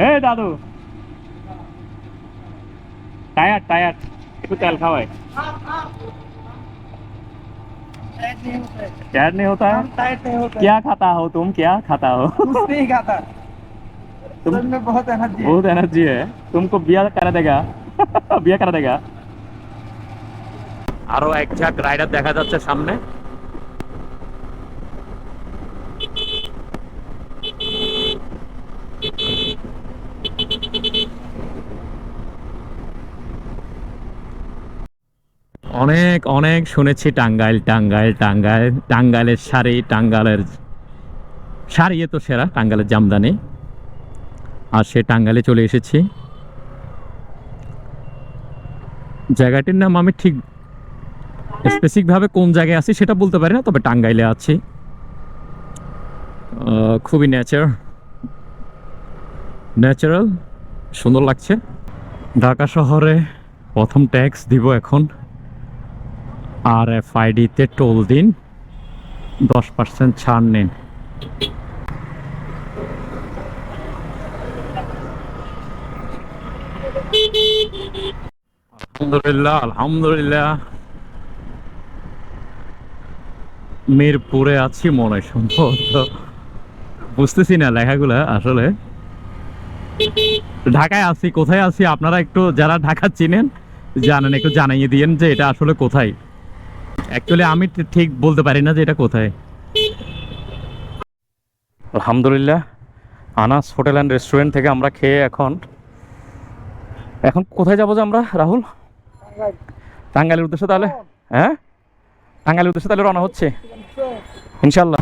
এ দাদু tyre tyre একটু তেল খাওয়াই टायर नहीं होता है टाइट नहीं होता क्या खाता हो तुम क्या खाता हो कुछ नहीं खाता तुम शरीर में बहुत एनर्जी है बहुत एनर्जी है तुमको बिया करा देगा বিয়ে করা দেখা আরো এক ঝাঁক রাইডার দেখা যাচ্ছে সামনে অনেক অনেক শুনেছি টাঙ্গাইল টাঙ্গাইল টাঙ্গাইল, টাঙ্গাইলের শাড়ি টাঙ্গাইলের শাড়ি তো সেরা, টাঙ্গাইলের জামদানি। আর সে টাঙ্গাইলে চলে এসেছি। জায়গাটির নাম আমি ঠিক স্পেসিফিকভাবে কোন জায়গায় আছি সেটা বলতে পারি না, তবে টাঙ্গাইলে আছি। খুবই নেচার ন্যাচারাল সুন্দর লাগছে। ঢাকা শহরে প্রথম ট্যাক্স দিব এখন। আর এফ আইডিতে টোল দিন, দশ পার্সেন্ট ছাড় নিন। আলহামদুলিল্লাহ আলহামদুলিল্লাহ। মিরপুরে আছি, মনে সম্ভবত বুঝতেছি না লেখাগুলা আসলে। ঢাকায় আছি, কোথায় আছি, আপনারা একটু যারা ঢাকা চিনেন, জানেন, একটু জানাইয়ে দিয়েন যে এটা আসলে কোথায়। অ্যাকচুয়ালি আমি ঠিক বলতে পারি না যে এটা কোথায়। আলহামদুলিল্লাহ আনাস হোটেল অ্যান্ড রেস্টুরেন্ট থেকে আমরা খেয়ে এখন এখন কোথায় যাব যে আমরা রাহুল? টাঙ্গাইলের উদ্দেশ্যে তাহলে? হ্যাঁ? টাঙ্গাইলের উদ্দেশ্যে তাহলে রওনা হচ্ছে। ইনশাল্লাহ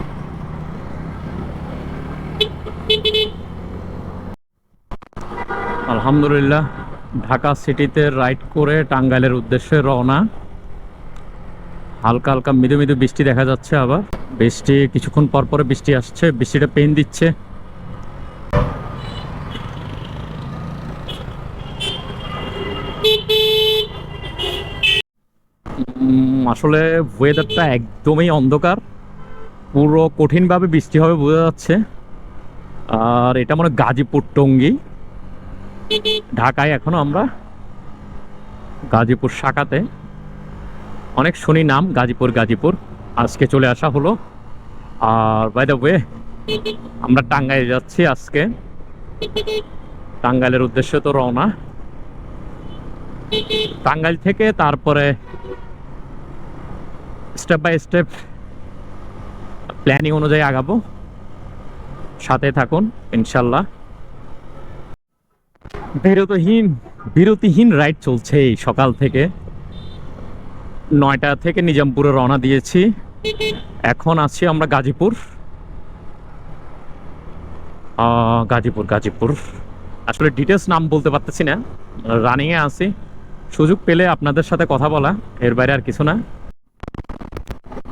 আলহামদুলিল্লাহ ঢাকা সিটিতে রাইড করে টাঙ্গাইলের উদ্দেশ্যে রওনা। হালকা হালকা মৃদু মৃদু বৃষ্টি দেখা যাচ্ছে আবার। বৃষ্টি কিছুক্ষণ পর পরে বৃষ্টি আসছে, বৃষ্টিটা পেন দিচ্ছে। আসলে ওয়েদারটা একদমই অন্ধকার। পুরো কঠিনভাবে বৃষ্টি হবে বোঝা যাচ্ছে। আর এটা মনে গাজীপুর টঙ্গী। ঢাকায় এখনও আমরা। গাজীপুর শাখাতে। অনেক শুনি নাম, গাজীপুর গাজীপুর। আজকে চলে আসা হলো। আর বাই দ্য ওয়ে আমরা টাঙ্গাইল যাচ্ছি আজকে। টাঙ্গাইলের উদ্দেশ্যে তো রওনা। টাঙ্গাইল থেকে তারপরে স্টেপ বাই স্টেপ প্ল্যানিং অনুযায়ী আগাবো। সাথে থাকুন, ইনশাল্লাহ। বিরতিহীন বিরতিহীন রাইড চলছে এই সকাল থেকে। নয়টা থেকে নিজামপুরে রওনা দিয়েছি। এখন আছি আমরা গাজীপুর। গাজীপুর গাজীপুর। আসলে ডিটেলস নাম বলতে পারতেছি না। রানিংয়ে আছি। সুযোগ পেলে আপনাদের সাথে কথা বলা, এর বাইরে আর কিছু না।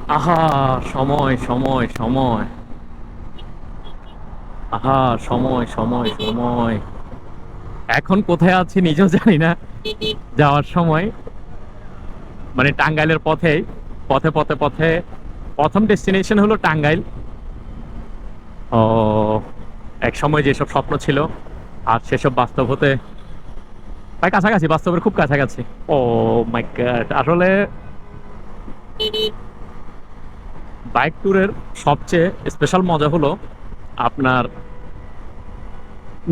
আহা, সময় সময় সময়। আহা, সময় সময় সময়। এখন কোথায় আছি নিজেও জানি না। যাওয়ার সময়। মানে টাঙ্গাইলের পথে পথে পথে পথে প্রথম ডেস্টিনেশন হলো টাঙ্গাইল। ও, এক সময় যেসব স্বপ্ন ছিল, আর সেসব বাস্তব হতে প্রায় কাছাকাছি, বাস্তবের খুব কাছাকাছি। ও মাই গড আসলে বাইক ট্যুরের সবচেয়ে স্পেশাল মজা হলো আপনার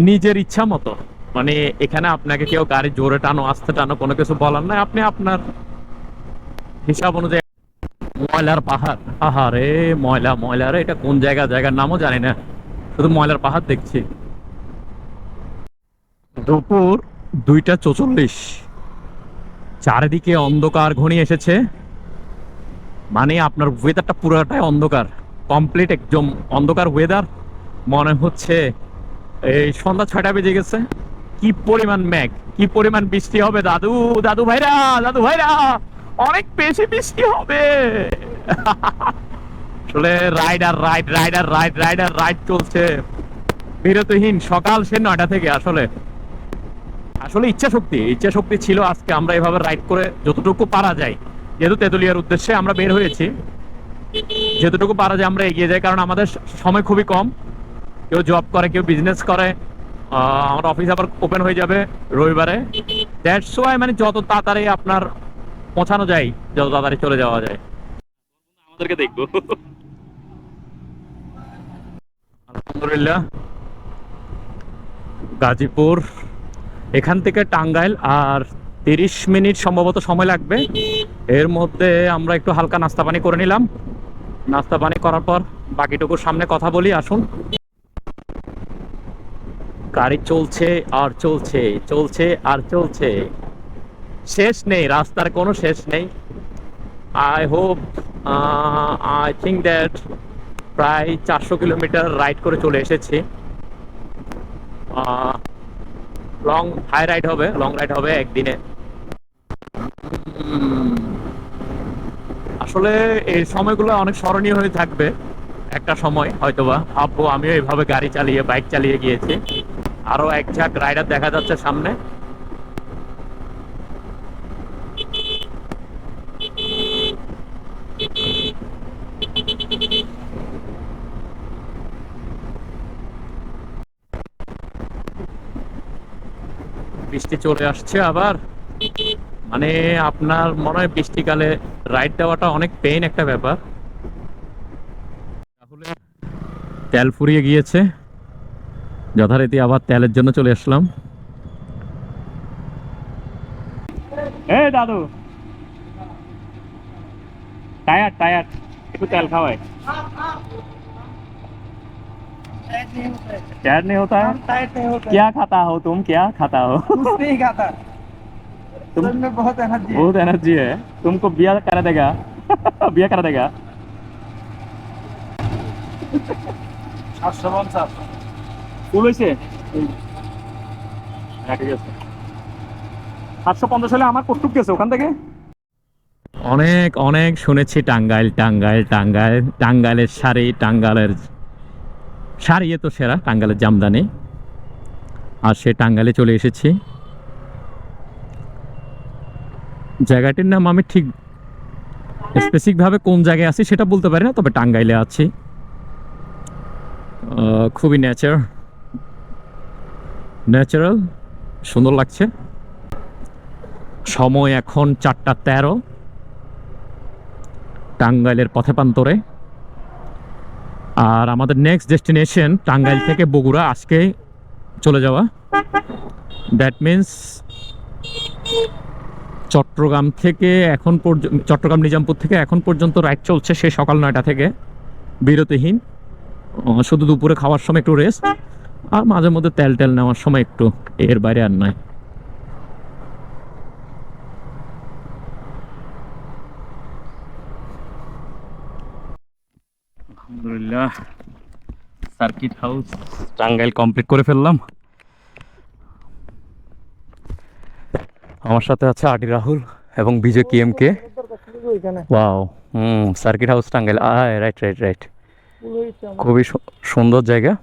নিজের ইচ্ছা মতো। মানে এখানে আপনাকে কেউ গাড়ি জোরে টানো, আস্তে টানো, কোনো কিছু বলার নাই। আপনি আপনার হিসাব অনুযায়ী ময়লার পাহাড়। আহারে, ময়লা ময়লা রে, এটা কোন জায়গা? জায়গার নামও জানি না। শুধু ময়লার পাহাড় দেখছি। দুপুর দুইটা চৌচল্লিশ। চারিদিকে অন্ধকার ঘনিয়ে এসেছে। মানে আপনার ওয়েদারটা পুরোটাই অন্ধকার। কমপ্লিট একদম অন্ধকার ওয়েদার মনে হচ্ছে এই সন্ধ্যা ছয়টা বেজে গেছে। কি পরিমাণ মেঘ, কি পরিমাণ বৃষ্টি হবে। দাদু দাদু ভাইরা দাদু ভাইরা! অনেক বেশি বৃষ্টি হবে। আসলে rider, ride rider ride rider, ride চলছে। বিরতিহীন সকাল সে নয়টা থেকে আসলে। আসলে ইচ্ছা শক্তি ইচ্ছা শক্তি ছিল আজকে আমরা এভাবে রাইড করে যতটুকু পারা যায়। যেহেতু তেতুলিয়ার উদ্দেশ্যে আমরা বের হয়েছি। যেতটুকু পারা যায় আমরা এগিয়ে যাই, কারণ আমাদের সময় খুবই কম। কেউ জব করে, কেউ বিজনেস করে। আমার অফিস আবার ওপেন হয়ে যাবে রবিবারে। দ্যাটস ওয়াই মানে যত তাড়াতাড়ি আপনার পৌঁছানো যায় যত তাড়াতাড়ি চলে যাওয়া যায়। আমাদেরকে দেখব। আলহামদুলিল্লাহ। গাজীপুর এখান থেকে টাঙ্গাইল আর তিরিশ মিনিট সম্ভবত সময় লাগবে। এর মধ্যে আমরা একটু হালকা নাস্তা পানি করে নিলাম। নাস্তা পানি করার পর বাকিটুকুর সামনে কথা বলি আসুন। গাড়ি চলছে আর চলছে চলছে আর চলছে। শেষ নেই, রাস্তার কোনো শেষ নেই। I hope I think that প্রায় চারশো কিলোমিটার রাইড করে চলে এসেছি। লং হাই রাইড হবে লং রাইড হবে একদিনে। আসলে এই সময়গুলো অনেক স্মরণীয় হয়ে থাকবে, একটা সময় হয়তোবা। ভাববো আমিও এইভাবে গাড়ি চালিয়ে বাইক চালিয়ে গিয়েছি। আরও এক ঝাঁক রাইডার দেখা যাচ্ছে সামনে। বৃষ্টি চলে আসছে আবার। মানে আপনার মনে হয় বৃষ্টিকালে রাইড দেওয়াটা অনেক পেইন একটা ব্যাপার। তাহলে তেল ফুরিয়ে গিয়েছে। যথারীতি আবার তেলের জন্য চলে আসলাম। দাদু। টায়ার টায়ার একটু তেল খাওয়াই। टायर नहीं होता है टाइट नहीं होता क्या खाता हो तुम क्या खाता हो कुछ नहीं खाता तुम तुम में बहुत एनर्जी है बहुत एनर्जी है तुमको बिया करा देगा बिया करा देगा সাতশো পঞ্চাশ ফুল হয়েছে হ্যাঁ ঠিক আছে সাতশো পঞ্চাশ হলে আমার কটুক গেছে ওখান থেকে অনেক অনেক শুনেছি টাঙ্গাইল টাঙ্গাইল টাঙ্গাইল টাঙ্গাইলের শাড়ি টাঙ্গাইলের এ তো সেরা টাঙ্গাইলের জামদানি। আর সে টাঙ্গাইলে চলে এসেছি। জায়গাটির নাম আমি ঠিক স্পেসিফিকভাবে কোন জায়গায় আছি সেটা বলতে পারি না, তবে টাঙ্গাইলে আছি। খুবই নেচার ন্যাচারাল সুন্দর লাগছে। সময় এখন চারটা তেরো। টাঙ্গাইলের পথে প্রান্তরে। আর আমাদের নেক্সট ডেস্টিনেশন টাঙ্গাইল থেকে বগুড়া, আজকে চলে যাওয়া। দ্যাট মিন্স চট্টগ্রাম থেকে এখন পর্যন্ত চট্টগ্রাম, নিজামপুর থেকে এখন পর্যন্ত রাইড চলছে সে সকাল নয়টা থেকে। বিরতিহীন। শুধু দুপুরে খাওয়ার সময় একটু রেস্ট আর মাঝে মধ্যে তেল টেল নেওয়ার সময় একটু এর বাইরে আর নয়। আলহামদুলিল্লাহ। সার্কিট হাউস টাঙ্গাইল কমপ্লিট করে ফেললাম। আমার সাথে আছে আটি রাহুল এবং Bijoy K M K. Wow হুম circuit house Tangail. Alright right right. খুবই সুন্দর জায়গা।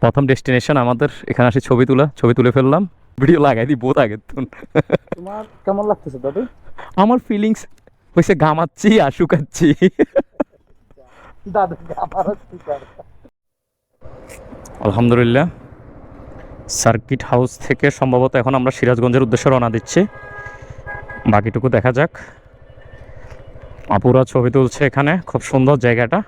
প্রথম ডেস্টিনেশন আমাদের। এখানে আসি ছবি তোলা ছবি তুলে ফেললাম। ভিডিও লাগাই দিই বোধ আগে তোমার কেমন লাগতেছে দাদু? আমার ফিলিংস হয়েছে ঘামাচ্ছি আর শুকাচ্ছি আলহামদুলিল্লাহ। সার্কিট হাউস থেকে সম্ভবত এখন আমরা সিরাজগঞ্জের উদ্দেশ্যে রওনা দিচ্ছি। বাকিটুকু দেখা যাক। আপুরা ছবি তুলছে এখানে। খুব সুন্দর জায়গাটা।